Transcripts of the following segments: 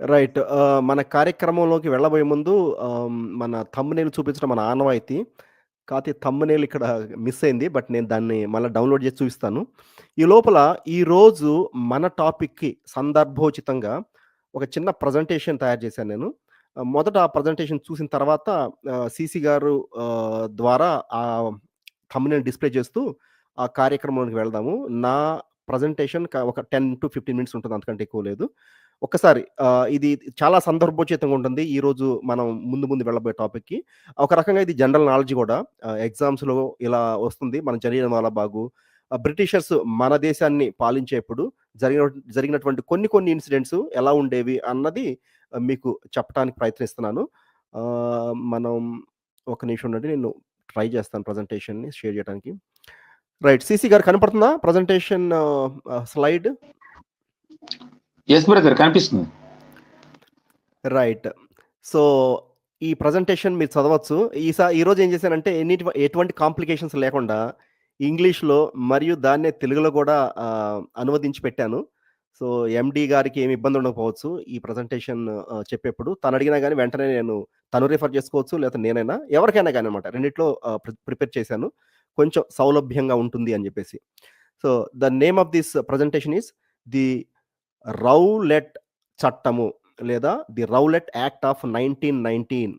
Right. ఆహ్, uh, మన కార్యక్రమంలోకి వెళ్ళబోయే ముందు ఆహ్, మన థంబ్‌నెయిల్ చూపించడం మన ఆనవాయితీ. కాతే థంబ్‌నెయిల్ ఇక్కడ మిస్ అయింది. బట్ నేను దాన్ని మళ్ళా డౌన్‌లోడ్ చేసి చూపిస్తాను. ఈ లోపల ఈరోజు మన టాపిక్‌కి సందర్భోచితంగా ఒక చిన్న ప్రజెంటేషన్ తయారు చేశాను నేను. ఆహ్, మొదట ఆ ప్రజెంటేషన్ చూసిన తర్వాత uh, ఆహ్, సీసీ గారు ఆహ్, ద్వారా ఆ um, థంబ్‌నెయిల్ డిస్‌ప్లే చేస్తూ ఆ కార్యక్రమంలోకి వెళ్దాము. నా ప్రజెంటేషన్ ఒక టెన్ టు ఫిఫ్టీన్ మినిట్స్ ఉంటుంది. అంతకంటే ఎక్కువ లేదు. ఒక్కసారి ఇది చాలా సందర్భోచితంగా ఉంటుంది. ఈరోజు మనం ముందు ముందు వెళ్ళబోయే టాపిక్‌కి. ఒక రకంగా ఇది జనరల్ నాలెడ్జ్ కూడా ఎగ్జామ్స్‌లో ఇలా వస్తుంది. మన వాళ్ళ బాగు బ్రిటిషర్స్ మన దేశాన్ని పాలించేప్పుడు జరిగిన జరిగినటువంటి కొన్ని కొన్ని ఇన్సిడెంట్స్ ఎలా ఉండేవి అన్నది మీకు చెప్పటానికి ప్రయత్నిస్తున్నాను. మనం ఒక నిమిషం ఉండండి. నేను ట్రై చేస్తాను ప్రజెంటేషన్‌ని షేర్ చేయడానికి. రైట్. సీసీ గారు కనపడుతుందా ప్రజెంటేషన్ స్లైడ్? యెస్ బ్రదర్ కనిపిస్తుంది. రైట్. సో, ఈ ప్రజెంటేషన్ మీరు చదవచ్చు. ఈసా ఈరోజు ఏం చేశానంటే ఎన్నిటి ఎటువంటి కాంప్లికేషన్స్ లేకుండా ఇంగ్లీష్‌లో మరియు దాన్నే తెలుగులో కూడా ఆహ్, అనువదించి పెట్టాను. సో, ఎండి గారికి ఏమి ఇబ్బంది ఉండకపోవచ్చు. ఈ ప్రజెంటేషన్ చెప్పేప్పుడు. తను అడిగినా కానీ వెంటనే నేను తను రిఫర్ చేసుకోవచ్చు. లేదా నేనైనా ఎవరికైనా కానీ అనమాట రెండిట్లో ప్రిపేర్ చేశాను. కొంచెం సౌలభ్యంగా ఉంటుంది అని చెప్పేసి. So, the name of this presentation is the Rowlatt చట్టము లేదా ది రౌలెట్ యాక్ట్ ఆఫ్ 1919.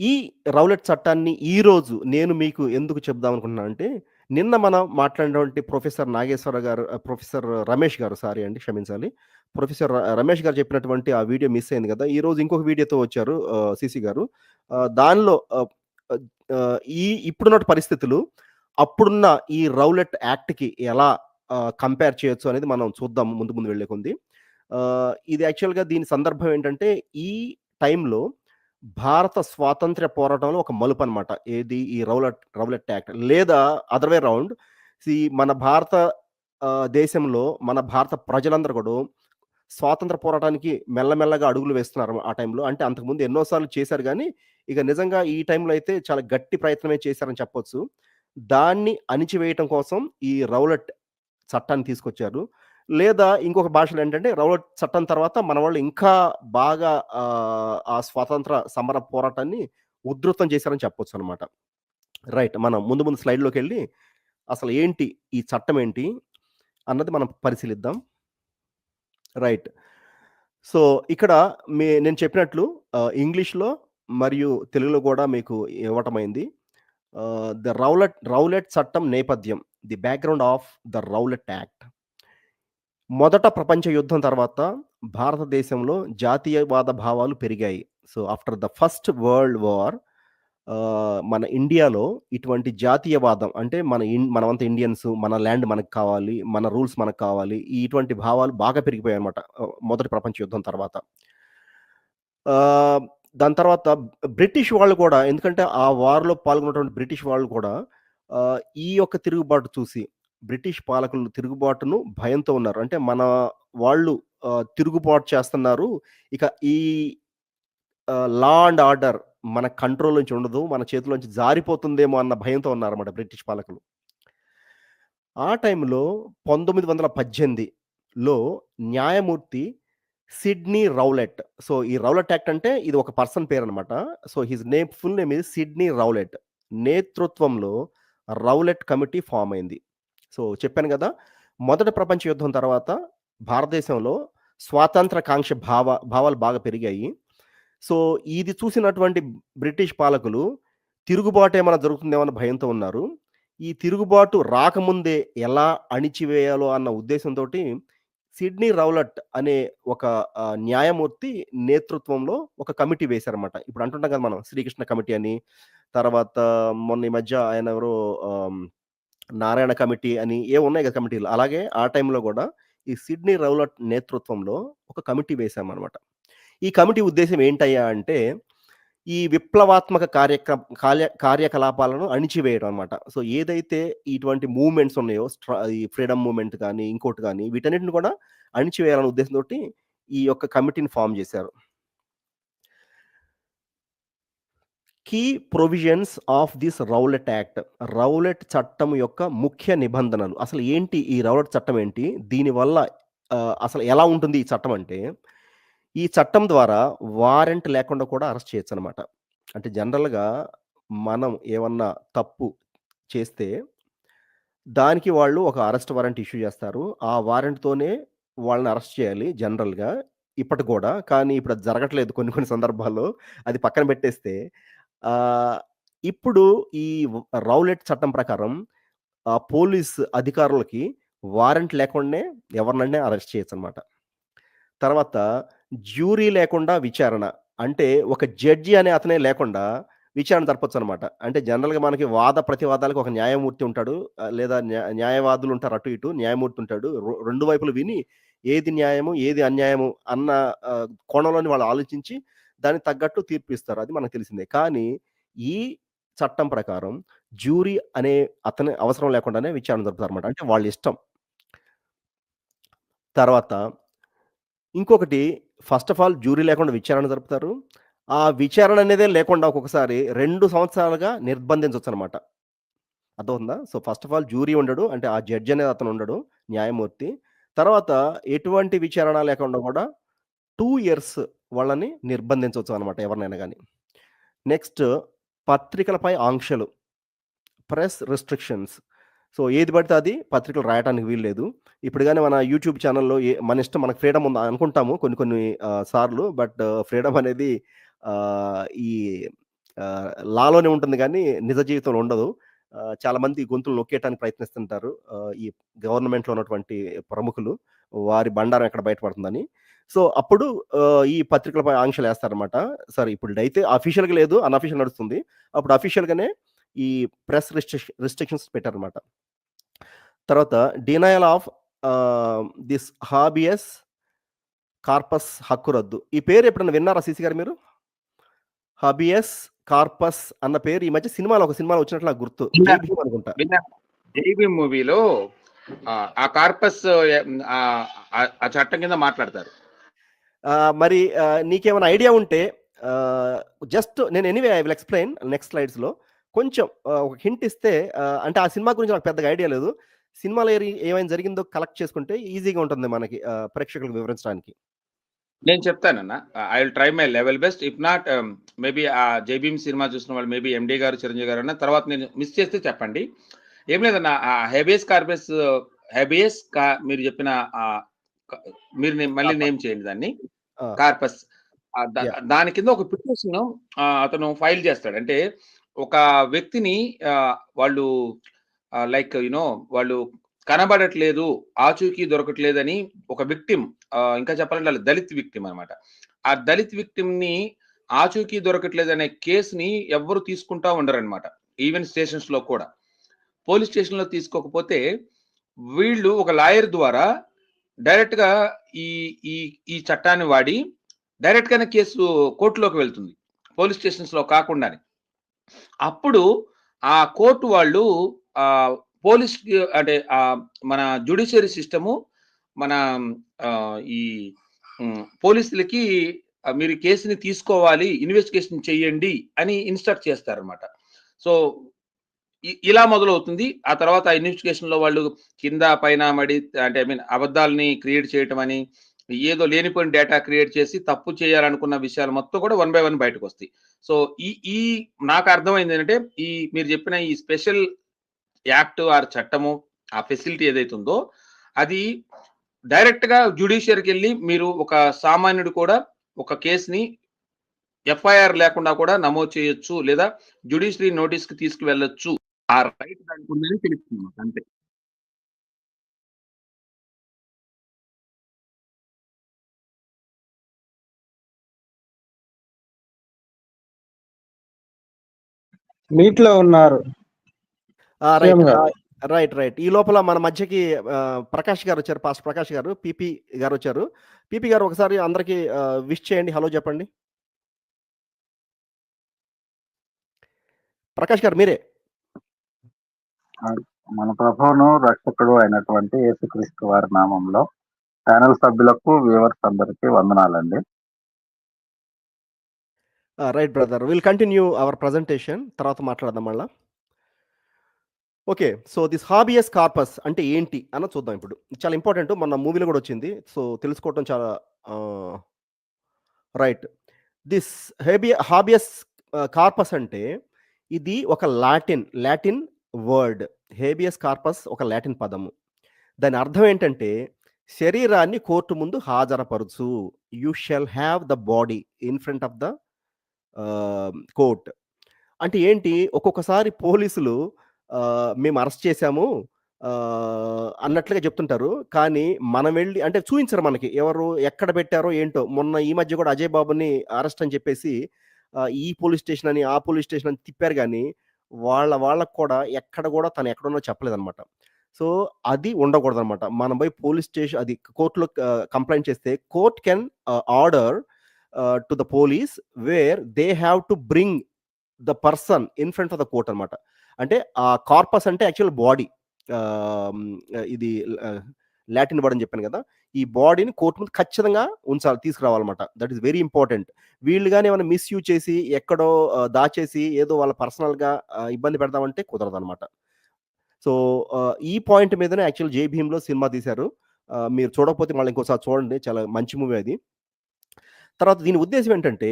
ఈ రౌలెట్ చట్టాన్ని ఈరోజు నేను మీకు ఎందుకు చెప్దాం అనుకుంటున్నానంటే, నిన్న మనం మాట్లాడినటువంటి ప్రొఫెసర్ నాగేశ్వర గారు ప్రొఫెసర్ రమేష్ గారు సారీ అండి క్షమించాలి. ప్రొఫెసర్ రమేష్ గారు చెప్పినటువంటి ఆ వీడియో మిస్ అయింది కదా! ఈరోజు ఇంకొక వీడియోతో వచ్చారు సిసి సీసీ గారు. దానిలో ఈ ఇప్పుడున్న పరిస్థితులు అప్పుడున్న ఈ రౌలెట్ యాక్ట్‌కి ఎలా కంపేర్ చేయొచ్చు అనేది మనం చూద్దాం ముందు ముందు వెళ్ళే కొంది. ఇది యాక్చువల్‌గా దీని సందర్భం ఏంటంటే, ఈ టైంలో భారత స్వాతంత్ర్య పోరాటంలో ఒక మలుపు అనమాట ఏది ఈ రౌలట్ రౌలెట్ యాక్ట్ లేదా అదర్ వే రౌండ్ సీ మన భారత దేశంలో మన భారత ప్రజలందరూ కూడా స్వాతంత్ర పోరాటానికి మెల్లమెల్లగా అడుగులు వేస్తున్నారు ఆ టైంలో. అంటే అంతకుముందు ఎన్నోసార్లు చేశారు కానీ ఇక నిజంగా ఈ టైంలో అయితే చాలా గట్టి ప్రయత్నమే చేశారని చెప్పొచ్చు. దాన్ని అణిచివేయటం కోసం ఈ రౌలెట్ చట్టాన్ని తీసుకొచ్చారు. లేదా ఇంకొక భాషలో ఏంటంటే రౌలెట్ చట్టం తర్వాత మన వాళ్ళు ఇంకా బాగా ఆ స్వాతంత్ర సమర పోరాటాన్ని ఉధృతం చేశారని చెప్పొచ్చనమాట. రైట్. మనం ముందు ముందు స్లైడ్‌లోకెళ్ళి అసలు ఏంటి? ఈ చట్టం ఏంటి? అన్నది మనం పరిశీలిద్దాం. రైట్. సో, ఇక్కడ మీ నేను చెప్పినట్లు ఇంగ్లీష్‌లో మరియు తెలుగులో కూడా మీకు ఇవ్వటమైంది. ద రౌలెట్ రౌలెట్ చట్టం నేపథ్యం. The background of the Rowlatt act. మొదట ప్రపంచ యుద్ధం తర్వాత భారతదేశంలో జాతీయవాద భావాలు పెరిగాయి. So, after the first world war మన ఇండియాలో ఇటువంటి జాతీయవాదం అంటే మన ఇన్ మనమంతా ఇండియన్స్, మన ల్యాండ్ మనకు కావాలి, మన రూల్స్ మనకు కావాలి. ఇటువంటి భావాలు బాగా పెరిగిపోయాయి అనమాట మొదటి ప్రపంచ యుద్ధం తర్వాత. దాని తర్వాత బ్రిటిష్ వాళ్ళు కూడా ఎందుకంటే ఆ వార్‌లో పాల్గొన్నటువంటి బ్రిటిష్ వాళ్ళు కూడా ఈ యొక్క తిరుగుబాటు చూసి బ్రిటిష్ పాలకులు తిరుగుబాటును భయంతో ఉన్నారు. అంటే మన వాళ్ళు తిరుగుబాటు చేస్తున్నారు. ఇక ఈ లా అండ్ ఆర్డర్ మన కంట్రోల్ నుంచి ఉండదు. మన చేతిలోంచి జారిపోతుందేమో అన్న భయంతో ఉన్నారన్నమాట బ్రిటిష్ పాలకులు. ఆ టైంలో 1918లో న్యాయమూర్తి సిడ్నీ రౌలెట్. సో, ఈ రౌలెట్ యాక్ట్ అంటే ఇది ఒక పర్సన్ పేరు అనమాట so, his name full name ఇది సిడ్నీ రౌలెట్. నేతృత్వంలో రౌలెట్ కమిటీ ఫామ్ అయింది. సో, చెప్పాను కదా మొదటి ప్రపంచ యుద్ధం తర్వాత భారతదేశంలో స్వాతంత్ర కాంక్ష భావ భావాలు బాగా పెరిగాయి. సో, ఇది చూసినటువంటి బ్రిటిష్ పాలకులు తిరుగుబాటు ఏమైనా జరుగుతుందేమన్న భయంతో ఉన్నారు. ఈ తిరుగుబాటు రాకముందే ఎలా అణిచివేయాలో అన్న ఉద్దేశంతోటి సిడ్నీ రౌలట్ అనే ఒక న్యాయమూర్తి నేతృత్వంలో ఒక కమిటీ వేశారనమాట ఇప్పుడు అంటుంటాం కదా మనం శ్రీకృష్ణ కమిటీ అని, తర్వాత మొన్న ఈ మధ్య ఆయన ఎవరో నారాయణ కమిటీ అని ఏ ఉన్నాయి కదా కమిటీలు. అలాగే ఆ టైంలో కూడా ఈ సిడ్నీ రౌలట్ నేతృత్వంలో ఒక కమిటీ వేశామన్నమాట. ఈ కమిటీ ఉద్దేశం ఏంటయ్యా అంటే, ఈ విప్లవాత్మక కార్యక కార్య కార్యకలాపాలను అణిచివేయడం అనమాట సో, ఏదైతే ఇటువంటి మూవ్‌మెంట్స్ ఉన్నాయో స్ట్రా ఈ ఫ్రీడమ్ మూవ్‌మెంట్ కానీ ఇంకోటి కానీ వీటన్నిటిని కూడా అణిచివేయాలనే ఉద్దేశంతోటి ఈ యొక్క కమిటీని ఫామ్ చేశారు. Key provisions of this Rowlatt act. Rowlatt చట్టం యొక్క ముఖ్య నిబంధనలు. అసలు ఏంటి ఈ రౌలెట్ చట్టం ఏంటి? దీనివల్ల అసలు ఎలా ఉంటుంది ఈ చట్టం అంటే, ఈ చట్టం ద్వారా వారెంట్ లేకుండా కూడా అరెస్ట్ చేయొచ్చు అనమాట అంటే జనరల్‌గా మనం ఏమన్నా తప్పు చేస్తే దానికి వాళ్ళు ఒక అరెస్ట్ వారెంట్ ఇష్యూ చేస్తారు. ఆ వారెంట్‌తోనే వాళ్ళని అరెస్ట్ చేయాలి జనరల్‌గా. ఇప్పటికి కూడా కానీ ఇప్పుడు అది జరగట్లేదు కొన్ని కొన్ని సందర్భాల్లో. అది పక్కన పెట్టేస్తే ఇప్పుడు ఈ రౌలెట్ చట్టం ప్రకారం పోలీస్ అధికారులకి వారెంట్ లేకుండానే ఎవరినైనా అరెస్ట్ చేయొచ్చు అనమాట తర్వాత జ్యూరీ లేకుండా విచారణ. అంటే ఒక జడ్జి అనే అతనే లేకుండా విచారణ జరపొచ్చనమాట. అంటే జనరల్‌గా మనకి వాద ప్రతివాదాలకు ఒక న్యాయమూర్తి ఉంటాడు. లేదా న్యాయవాదులు ఉంటారు అటు ఇటు. న్యాయమూర్తి ఉంటాడు. రెండు వైపులు విని ఏది న్యాయము, ఏది అన్యాయము అన్న కోణంలోని వాళ్ళు ఆలోచించి దానికి తగ్గట్టు తీర్పు ఇస్తారు. అది మనకు తెలిసిందే. కానీ ఈ చట్టం ప్రకారం జ్యూరీ అనే అతని అవసరం లేకుండానే విచారణ జరుపుతారనమాట. అంటే వాళ్ళ ఇష్టం. తర్వాత ఇంకొకటి ఫస్ట్ ఆఫ్ ఆల్ జ్యూరీ లేకుండా విచారణ జరుపుతారు. ఆ విచారణ అనేదే లేకుండా ఒక్కొక్కసారి రెండు సంవత్సరాలుగా నిర్బంధించవచ్చు అనమాట అర్థమవుతుందా? So, first of all jury ఉండడు. అంటే ఆ జడ్జ్ అనేది అతను ఉండడు. న్యాయమూర్తి. తర్వాత ఎటువంటి విచారణ లేకుండా కూడా టూ ఇయర్స్ వాళ్ళని నిర్బంధించవచ్చు అనమాట ఎవరినైనా కానీ నెక్స్ట్ పత్రికలపై ఆంక్షలు. Press restrictions. సో, ఏది పడితే అది పత్రికలు రాయటానికి వీల్లేదు. ఇప్పుడు కానీ మన యూట్యూబ్ ఛానల్లో ఏ మన ఇష్టం మనకు ఫ్రీడమ్ ఉంది అనుకుంటాము కొన్ని కొన్ని సార్లు. బట్ ఫ్రీడమ్ అనేది ఈ లాలోనే ఉంటుంది కానీ నిజ జీవితంలో ఉండదు. చాలామంది గొంతులు నొక్కేయటానికి ప్రయత్నిస్తుంటారు. ఈ గవర్నమెంట్‌లో ఉన్నటువంటి ప్రముఖులు. వారి బండారం ఎక్కడ బయటపడుతుందని. సో, అప్పుడు ఈ పత్రికలపై ఆంక్షలేస్తారనమాట. సరే ఇప్పుడు ఇదైతే అఫీషియల్‌గా లేదు. అన్‌అఫీషియల్ నడుస్తుంది. అప్పుడు అఫీషియల్‌గానే ఈ ప్రెస్ రిస్ట్రిక్ రిస్ట్రిక్షన్స్ పెట్టారనమాట. తర్వాత denial of this habeas corpus హక్కు రద్దు. ఈ పేరు ఎప్పుడైనా విన్నారా సీసీ గారు మీరు? హబియస్ కార్పస్ అన్న పేరు ఈ మధ్య సినిమాలో ఒక సినిమాలో వచ్చినట్లు నాకు గుర్తు. అనుకుంటా. మూవీలో ఆ కార్పస్ ఆ చట్టం కింద మాట్లాడతారు. మరి నీకేమైనా ఐడియా ఉంటే జస్ట్ నేను anyway I will explain next స్లైడ్స్‌లో. కొంచెం ఒక హింట్ ఇస్తే అంటే ఆ సినిమా గురించి నాకు పెద్దగా ఐడియా లేదు. సినిమాలో ఏమైనా జరిగిందో కలెక్ట్ చేసుకుంటే ఈజీగా ఉంటుంది మనకి ప్రేక్షకులకు వివరించడానికి. నేను చెప్తానన్న. I will try my level best. If not maybe ఆ జైబీమ్ సినిమా చూసిన వాళ్ళు మేబీ ఎండీ గారు, చిరంజీవి గారు అన్న తర్వాత నేను మిస్ చేస్తే చెప్పండి. ఏం లేదన్న ఆ హెబియస్ కార్బెస్ హెబియస్ కా మీరు చెప్పిన మీరు నే మళ్ళీ. నేమ్ చేయండి దాన్ని. కార్పస్. దాని కింద ఒక పిటిషన్ అతను ఫైల్ చేస్తాడు. అంటే ఒక వ్యక్తిని వాళ్ళు లైక్ యూ నో వాళ్ళు కనబడట్లేదు, ఆచూకీ దొరకట్లేదని ఒక విక్టిమ్ ఇంకా చెప్పాలంటే దళిత్ విక్టిమ్ అన్నమాట. ఆ దళిత్ విక్టిమ్‌ని ఆచూకీ దొరకట్లేదనే కేస్‌ని ఎవ్వరు తీసుకుంటా ఉండరన్నమాట. ఈవెన్ స్టేషన్స్‌లో కూడా. పోలీస్ స్టేషన్‌లో తీసుకోకపోతే వీళ్ళు ఒక లాయర్ ద్వారా డైరెక్ట్‌గా ఈ ఈ ఈ చట్టాన్ని వాడి డైరెక్ట్‌గానే కేసు కోర్టులోకి వెళ్తుంది. పోలీస్ స్టేషన్స్‌లో కాకుండానే. అప్పుడు ఆ కోర్టు వాళ్ళు పోలీస్ అంటే మన జ్యుడిషియరీ సిస్టము మన ఈ పోలీసులకి మీరు కేసుని తీసుకోవాలి, ఇన్వెస్టిగేషన్ చేయండి అని ఇన్‌స్ట్రక్ట్ చేస్తారనమాట సో, ఇలా మొదలవుతుంది. ఆ తర్వాత ఆ ఇన్వెస్టిగేషన్‌లో వాళ్ళు కింద పైన మడి అంటే ఐ మీన్ అబద్ధాలని క్రియేట్ చేయటం అని, ఏదో లేనిపోయిన డేటా క్రియేట్ చేసి తప్పు చేయాలనుకున్న విషయాలు మొత్తం కూడా వన్ బై వన్ బయటకొస్తాయి. సో, ఈ ఈ నాకు అర్థమైంది ఏంటంటే ఈ మీరు చెప్పిన ఈ స్పెషల్ యాక్ట్ ఆర్ చట్టము ఆ ఫెసిలిటీ ఏదైతే ఉందో అది డైరెక్ట్‌గా జ్యుడిషియరీకెళ్ళి మీరు ఒక సామాన్యుడు కూడా ఒక కేస్‌ని ఎఫ్ఐఆర్ లేకుండా కూడా నమోదు చేయొచ్చు. లేదా జ్యుడిషియరీ నోటీస్‌కి తీసుకువెళ్ళొచ్చు. ఆ రైట్ దానికి ఉందని తెలుస్తుంది మాకు అంతే. మీట్‌లో ఉన్నారు. రైట్. గారు. రైట్. రైట్. ఈ లోపల మన మధ్యకి ప్రకాష్ గారొచ్చారు. పాస్టర్ ప్రకాష్ గారు. పీపీ గారొచ్చారు. పీపీ గారు ఒకసారి అందరికి విష్ చేయండి. హలో చెప్పండి. ప్రకాష్ గారు మీరే. మన ప్రభువును, రక్షకుడు అయినటువంటి యేసుక్రీస్తు వారి నామంలో ఛానల్ సభ్యులకు, వ్యూవర్స్ అందరికీ వందనాలండి. Right brother. Will continue our presentation తర్వాత మాట్లాడదాం మళ్ళా. Okay. So, this habeas corpus అంటే ఏంటి అని చూద్దాం ఇప్పుడు. చాలా ఇంపార్టెంట్. మొన్న మూవీలో కూడా వచ్చింది. సో, తెలుసుకోవటం చాలా right. This habeas habeas corpus అంటే ఇది ఒక Latin, Latin word. Habeas corpus ఒక లాటిన్ పదము. దాని అర్థం ఏంటంటే శరీరాన్ని కోర్టు ముందు హాజరపరచు you shall have the body in front of the court. అంటే ఏంటి ఒక్కొక్కసారి పోలీసులు మేము అరెస్ట్ చేశాము అన్నట్లుగా చెప్తుంటారు. కానీ మనం వెళ్ళి అంటే చూపించరు మనకి. ఎవరు ఎక్కడ పెట్టారో ఏంటో. మొన్న ఈ మధ్య కూడా అజయ్ బాబుని అరెస్ట్ అని చెప్పేసి ఈ పోలీస్ స్టేషన్ అని, ఆ పోలీస్ స్టేషన్ అని తిప్పారు కానీ వాళ్ళ వాళ్ళకు కూడా ఎక్కడ కూడా తను ఎక్కడున్నో చెప్పలేదన్నమాట. సో, అది ఉండకూడదన్నమాట. మనం పోయి పోలీస్ స్టేషన్ అది కోర్ట్‌లో కంప్లైంట్ చేస్తే court can order to the police where they have to bring the person in front of the court అనమాట అంటే ఆ కార్పస్ అంటే యాక్చువల్ బాడీ. ఇది లాటిన్ వర్డ్ అని చెప్పాను కదా! ఈ బాడీని కోర్టు ముందు ఖచ్చితంగా ఉంచాలి. తీసుకురావాలన్నమాట. That is very important. వీళ్ళు కానీ ఏమైనా మిస్‌యూజ్ చేసి ఎక్కడో దాచేసి ఏదో వాళ్ళ పర్సనల్‌గా ఇబ్బంది పెడదామంటే కుదరదన్నమాట. సో, ఈ పాయింట్ మీదనే యాక్చువల్ 'జై భీమ్‌లో' సినిమా తీశారు. మీరు చూడకపోతే మళ్ళీ ఇంకోసారి చూడండి. చాలా మంచి మూవీ అది. తర్వాత దీని ఉద్దేశం ఏంటంటే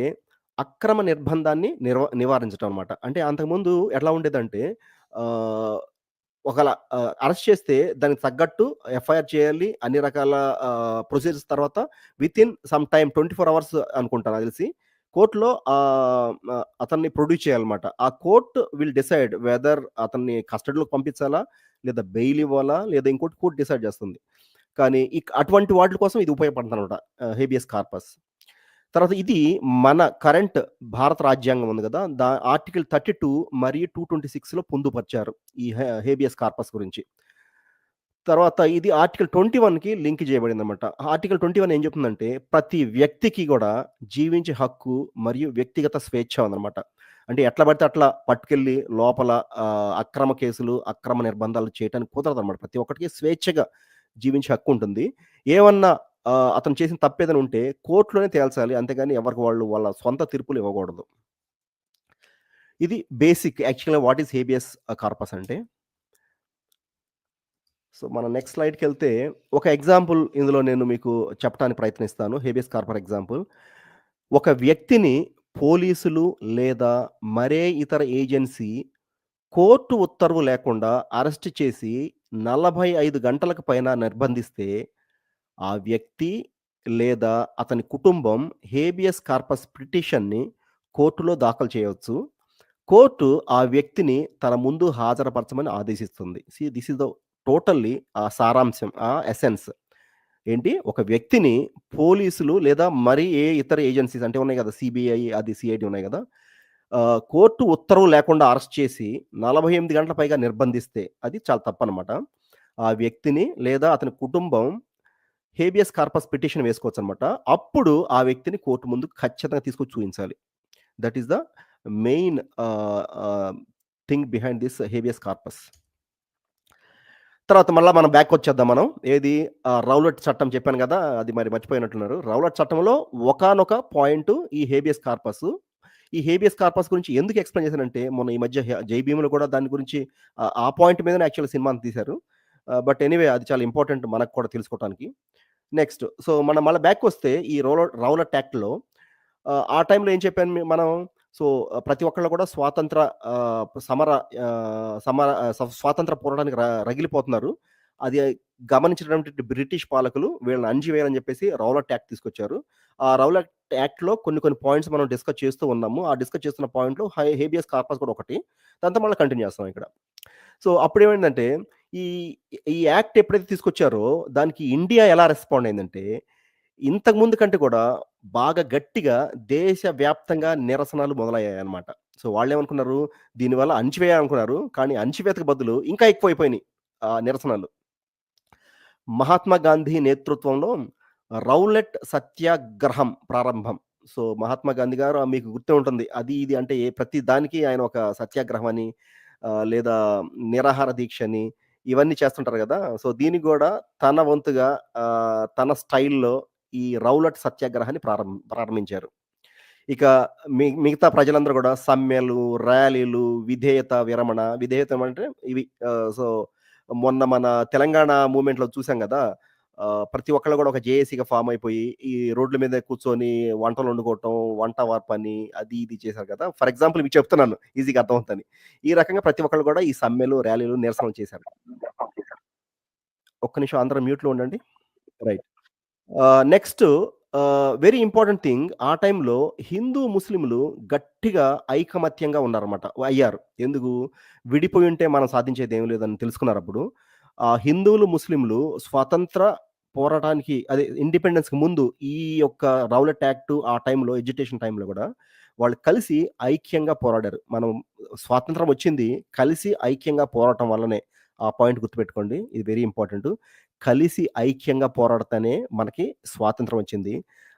అక్రమ నిర్బంధాన్ని నిర్వ నివారించడం అనమాట అంటే అంతకుముందు ఎట్లా ఉండేదంటే ఒకవేళ అరెస్ట్ చేస్తే దానికి తగ్గట్టు ఎఫ్ఐఆర్ చేయాలి. అన్ని రకాల ప్రొసీజర్స్ తర్వాత వితిన్ సమ్ టైమ్ 24 అవర్స్ అనుకుంటాను తెలిసి. కోర్ట్‌లో అతన్ని ప్రొడ్యూస్ చేయాలన్నమాట. ఆ కోర్ట్ విల్ డిసైడ్ వెదర్ అతన్ని కస్టడీలోకి పంపించాలా? లేదా బెయిల్ ఇవ్వాలా? లేదా ఇంకోటి కోర్ట్ డిసైడ్ చేస్తుంది. కానీ అటువంటి వాటి కోసం ఇది ఉపయోగపడుతుంది అనమాట హేబియస్ కార్పస్. తర్వాత ఇది మన కరెంట్ భారత రాజ్యాంగం ఉంది కదా! దా ఆర్టికల్ 32 మరియు 226లో పొందుపరిచారు. ఈ హే హేబియస్ కార్పస్ గురించి. తర్వాత ఇది ఆర్టికల్ 21కి లింక్ చేయబడిందన్నమాట. ఆర్టికల్ 21 ఏం చెప్తుందంటే ప్రతి వ్యక్తికి కూడా జీవించే హక్కు మరియు వ్యక్తిగత స్వేచ్ఛ ఉందన్నమాట. అంటే ఎట్లా పడితే అట్లా పట్టుకెళ్ళి లోపల అక్రమ కేసులు, అక్రమ నిర్బంధాలు చేయడానికి కుదరదు అనమాట ప్రతి ఒక్కటికి స్వేచ్ఛగా జీవించే హక్కు ఉంటుంది. ఏమన్నా ఆహ్, అతను చేసిన తప్పేదైనా ఉంటే కోర్ట్‌లోనే తేల్చాలి. అంతేగాని ఎవరికి వాళ్ళు వాళ్ళ సొంత తీర్పులు ఇవ్వకూడదు. ఇది బేసిక్ యాక్చువల్‌గా వాట్ ఈస్ హేబియస్ కార్పస్ అంటే. సో, మనం నెక్స్ట్ స్లైడ్‌కెళ్తే ఒక ఎగ్జాంపుల్ ఇందులో నేను మీకు చెప్పడానికి ప్రయత్నిస్తాను. Habeas corpus example. ఒక వ్యక్తిని పోలీసులు లేదా మరే ఇతర ఏజెన్సీ కోర్టు ఉత్తర్వు లేకుండా అరెస్ట్ చేసి 45 గంటలకు పైన నిర్బంధిస్తే ఆ వ్యక్తి లేదా అతని కుటుంబం హేబియస్ కార్పస్ పిటిషన్‌ని కోర్టులో దాఖలు చేయవచ్చు. కోర్టు ఆ వ్యక్తిని తన ముందు హాజరుపరచమని ఆదేశిస్తుంది. See this is the totally ఆ సారాంశం. ఆ ఎసెన్స్. ఏంటి ఒక వ్యక్తిని పోలీసులు లేదా మరి ఏ ఇతర ఏజెన్సీస్ అంటే ఉన్నాయి కదా! సీబీఐ అది సిఐడి ఉన్నాయి కదా! కోర్టు ఉత్తర్వు లేకుండా అరెస్ట్ చేసి 48 గంటల పైగా నిర్బంధిస్తే అది చాలా తప్పనమాట ఆ వ్యక్తిని లేదా అతని కుటుంబం హేబియస్ కార్పస్ పిటిషన్ వేసుకోవచ్చు అనమాట అప్పుడు ఆ వ్యక్తిని కోర్టు ముందు ఖచ్చితంగా తీసుకొచ్చి చూపించాలి that is the main thing behind this habeas corpus. తర్వాత మళ్ళీ మనం బ్యాక్ వచ్చేద్దాం మనం. ఏది రౌలట్ చట్టం చెప్పాను కదా అది మరి మర్చిపోయినట్టున్నారు. రౌలట్ చట్టంలో ఒకానొక పాయింట్ ఈ హేబియస్ కార్పస్. ఈ హేబియస్ కార్పస్ గురించి ఎందుకు ఎక్స్‌ప్లెయిన్ చేశానంటే మొన్న ఈ మధ్య హ 'జై కూడా దాని గురించి ఆ పాయింట్ మీదనే యాక్చువల్ సినిమాని తీశారు. బట్ ఎనీవే అది చాలా ఇంపార్టెంట్ మనకు కూడా తెలుసుకోవటానికి. నెక్స్ట్ సో, మనం మళ్ళీ బ్యాక్ వస్తే ఈ రౌలట్ రౌల యాక్ట్‌లో ఆ టైంలో ఏం చెప్పాను మనం సో, ప్రతి ఒక్కళ్ళు కూడా స్వాతంత్ర సమర సమర స్వాతంత్ర పోరాటానికి రగిలిపోతున్నారు. అది గమనించినటువంటి బ్రిటిష్ పాలకులు వీళ్ళని అణిచివేయాలని చెప్పేసి రౌల ట్యాక్ట్ తీసుకొచ్చారు. ఆ రౌల యాక్ట్‌లో కొన్ని కొన్ని పాయింట్స్ మనం డిస్కస్ చేస్తూ ఉన్నాము. ఆ డిస్కస్ చేస్తున్న పాయింట్లు హై హేబియస్ కార్పస్ కూడా ఒకటి. దాంతో మళ్ళీ కంటిన్యూ చేస్తాం ఇక్కడ. సో, అప్పుడు ఏమైందంటే ఈ ఈ యాక్ట్ ఎప్పుడైతే తీసుకొచ్చారో దానికి ఇండియా ఎలా రెస్పాండ్ అయిందంటే ఇంతకు ముందు కంటే కూడా బాగా గట్టిగా దేశవ్యాప్తంగా నిరసనలు మొదలయ్యాయన్నమాట. సో, వాళ్ళు ఏమనుకున్నారు దీనివల్ల అణిచివేయాలనుకున్నారు. కానీ అణిచివేతకు బదులు ఇంకా ఎక్కువైపోయినాయి ఆ నిరసనలు. మహాత్మా గాంధీ నేతృత్వంలో రౌలెట్ సత్యాగ్రహం ప్రారంభం. సో, మహాత్మా గాంధీ గారు మీకు గుర్తే ఉంటుంది. అది ఇది అంటే ఏ ప్రతి దానికి ఆయన ఒక సత్యాగ్రహం అని లేదా నిరాహార దీక్ష అని ఇవన్నీ చేస్తుంటారు కదా సో, దీనికి కూడా తన వంతుగా తన స్టైల్‌లో ఈ రౌలట్ సత్యాగ్రహాన్ని ప్రారం ప్రారంభించారు. ఇక మి మిగతా ప్రజలందరూ కూడా సమ్మెలు, ర్యాలీలు, విధేయత విరమణ విధేయత అంటే ఇవి సో, మొన్న మన తెలంగాణ మూమెంట్లో చూసాం కదా ప్రతి ఒక్కళ్ళు కూడా ఒక జేఏసీగా ఫామ్ అయిపోయి, ఈ రోడ్ల మీద కూర్చొని వంటలు వండుకోవటం, వంట వార్పని అది ఇది చేశారు కదా! ఫర్ ఎగ్జాంపుల్ మీకు చెప్తున్నాను ఈజీగా అర్థమవుతుంది ఈ రకంగా ప్రతి ఒక్కళ్ళు కూడా ఈ సమ్మెలు, ర్యాలీలు, నిరసనలు చేశారు. ఒక్క నిమిషం అందరం మ్యూట్‌లో ఉండండి. Right. Next very important thing ఆ టైంలో హిందూ, ముస్లింలు గట్టిగా ఐకమత్యంగా ఉన్నారన్నమాట. అయ్యారు. ఎందుకు? విడిపోయి ఉంటే మనం సాధించేదేమి లేదని తెలుసుకున్నారు అప్పుడు హిందువులు, ముస్లింలు స్వాతంత్ర పోరాటానికి అదే ఇండిపెండెన్స్‌కి ముందు ఈ యొక్క రౌలట్ యాక్ట్ ఆ టైంలో ఎడ్యుకేషన్ టైంలో కూడా వాళ్ళు కలిసి ఐక్యంగా పోరాడారు. మనం స్వాతంత్రం వచ్చింది కలిసి ఐక్యంగా పోరాటం వల్లనే. ఆ పాయింట్ గుర్తుపెట్టుకోండి. ఇది వెరీ ఇంపార్టెంట్. కలిసి ఐక్యంగా పోరాడితేనే మనకి స్వాతంత్రం వచ్చింది.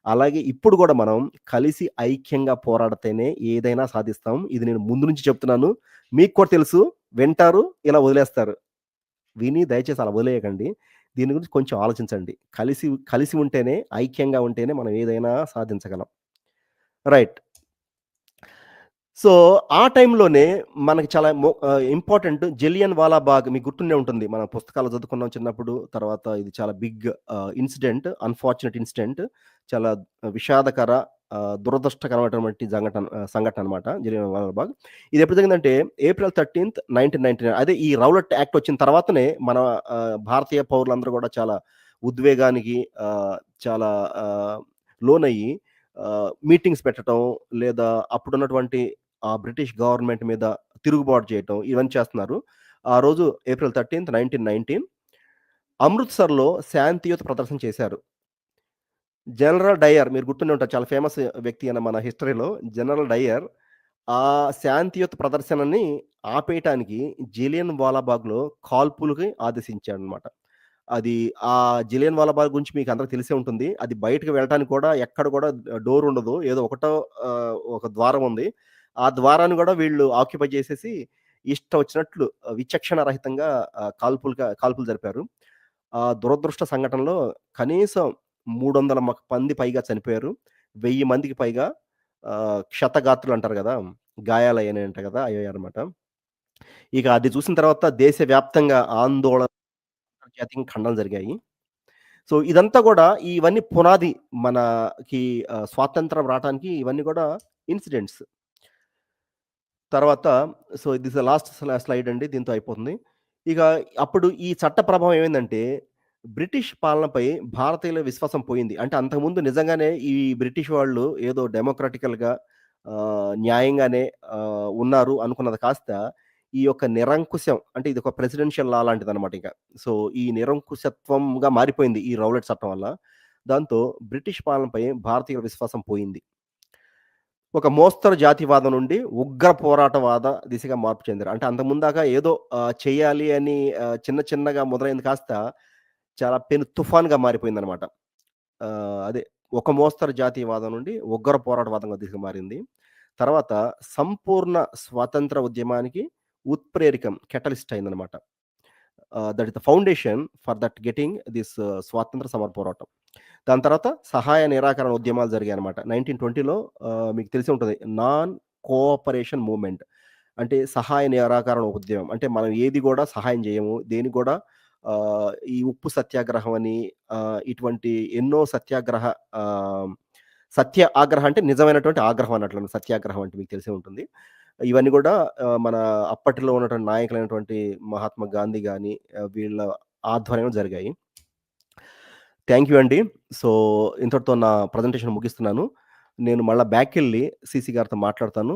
అలాగే ఇప్పుడు కూడా మనం కలిసి ఐక్యంగా పోరాడితేనే ఏదైనా సాధిస్తాం. ఇది నేను ముందు నుంచి చెప్తున్నాను. మీకు కూడా తెలుసు. వింటారు, ఇలా వదిలేస్తారు. విని దయచేసి అలా వదిలేయకండి. దీని గురించి కొంచెం ఆలోచించండి. కలిసి కలిసి ఉంటేనే, ఐక్యంగా ఉంటేనే మనం ఏదైనా సాధించగలం. రైట్. సో, ఆ టైంలోనే మనకి చాలా ఇంపార్టెంట్ జలియన్ వాలాబాగ్ మీకు గుర్తుండే ఉంటుంది. మన పుస్తకాలు చదువుకున్నాం చిన్నప్పుడు. తర్వాత ఇది చాలా బిగ్ ఇన్సిడెంట్. Unfortunate incident. చాలా విషాదకర దురదృష్టకరమైనటువంటి సంఘటన సంఘటన అనమాట. జరిగిన వాలా బాగ్. ఇది ఎప్పుడు జరిగిందంటే ఏప్రిల్ 13థ్ 1999 అదే ఈ రౌలట్ యాక్ట్ వచ్చిన తర్వాతనే మన భారతీయ పౌరులందరూ కూడా చాలా ఉద్వేగానికి చాలా లోనయ్యి మీటింగ్స్ పెట్టటం లేదా అప్పుడున్నటువంటి ఆ బ్రిటిష్ గవర్నమెంట్ మీద తిరుగుబాటు చేయటం ఇవన్నీ చేస్తున్నారు. ఆ రోజు ఏప్రిల్ 13థ్ 1919 అమృత్‌సర్‌లో శాంతియుత ప్రదర్శన చేశారు. జనరల్ డయర్ మీరు గుర్తుండే ఉంటారు. చాలా ఫేమస్ వ్యక్తి అన్న మన హిస్టరీలో జనరల్ డయర్ ఆ శాంతియుత ప్రదర్శనని ఆపేయటానికి జిలియన్ వాలాబాగ్లో కాల్పులకి ఆదేశించాడు అనమాట అది ఆ జిలియన్ వాలాబాగ్ గురించి మీకు అందరికి తెలిసే ఉంటుంది. అది బయటకు వెళ్ళటానికి కూడా ఎక్కడ కూడా డోర్ ఉండదు. ఏదో ఒకటో ఒక ద్వారం ఉంది. ఆ ద్వారాన్ని కూడా వీళ్ళు ఆక్యుపై చేసేసి ఇష్టం వచ్చినట్లు విచక్షణ రహితంగా కాల్పులు కాల్పులుగా కాల్పులు జరిపారు. ఆ దురదృష్ట సంఘటనలో కనీసం మూడు వందల మంది పైగా చనిపోయారు. వెయ్యి మందికి పైగా క్షతగాత్రులు అంటారు కదా గాయాలయనే అంట కదా గదా! అయ్యాయన్నమాట. ఇక అది చూసిన తర్వాత దేశవ్యాప్తంగా ఆందోళన అంతర్జాతీయంగా ఖండనలు జరిగాయి. సో, ఇదంతా కూడా ఇవన్నీ పునాది మనకి స్వాతంత్రం రావడానికి ఇవన్నీ కూడా ఇన్సిడెంట్స్. తర్వాత so, this the last slide అండి. దీంతో అయిపోతుంది. ఇక అప్పుడు ఈ చట్ట ప్రభావం ఏమైందంటే బ్రిటిష్ పాలనపై భారతీయుల విశ్వాసం పోయింది. అంటే అంతకుముందు నిజంగానే ఈ బ్రిటిష్ వాళ్ళు ఏదో డెమోక్రాటికల్‌గా ఆహ్, న్యాయంగానే ఆహ్, ఉన్నారు అనుకున్నది కాస్త ఈ యొక్క నిరంకుశం అంటే ఇది ఒక ప్రెసిడెన్షియల్ లా లాంటిదనమాట ఇక. సో, ఈ నిరంకుశత్వంగా మారిపోయింది ఈ రౌలట్ చట్టం వల్ల. దాంతో బ్రిటిష్ పాలనపై భారతీయుల విశ్వాసం పోయింది. ఒక మోస్తరు జాతివాదం నుండి ఉగ్ర పోరాటవాద దిశగా మార్పు చెందారు. అంటే అంతకుముందాక ఏదో ఆహ్, చేయాలి అని ఆహ్, చిన్న చిన్నగా మొదలైంది కాస్త చాలా పెను తుఫాన్‌గా మారిపోయిందనమాట. అదే ఒక మోస్తరు జాతీయవాదం నుండి ఉగ్ర పోరాటవాదంగా దిశగా మారింది. తర్వాత సంపూర్ణ స్వాతంత్ర ఉద్యమానికి ఉత్ప్రేరకం కెటలిస్ట్ అయిందనమాట. That is the foundation for that getting this స్వాతంత్ర సమర పోరాటం. దాని తర్వాత సహాయ నిరాకరణ ఉద్యమాలు జరిగాయన్నమాట. 1920లో ఆహ్, మీకు తెలిసి ఉంటుంది నాన్ కోఆపరేషన్ మూమెంట్ అంటే సహాయ నిరాకరణ ఉద్యమం. అంటే మనం ఏది కూడా సహాయం చేయము దేనికి కూడా ఈ ఉప్పు సత్యాగ్రహం అని ఇటువంటి ఎన్నో సత్యాగ్రహ సత్య ఆగ్రహం అంటే నిజమైనటువంటి ఆగ్రహం అన్నట్లు సత్యాగ్రహం అంటే మీకు తెలిసే ఉంటుంది. ఇవన్నీ కూడా మన అప్పట్లో ఉన్నటువంటి నాయకులైనటువంటి మహాత్మా గాంధీ కానీ వీళ్ళ ఆధ్వర్యంలో జరిగాయి. థ్యాంక్ యూ అండి. సో, ఇంతటితో నా ప్రజెంటేషన్ ముగిస్తున్నాను. నేను మళ్ళా బ్యాక్‌కెళ్ళి సీసీ గారితో మాట్లాడతాను.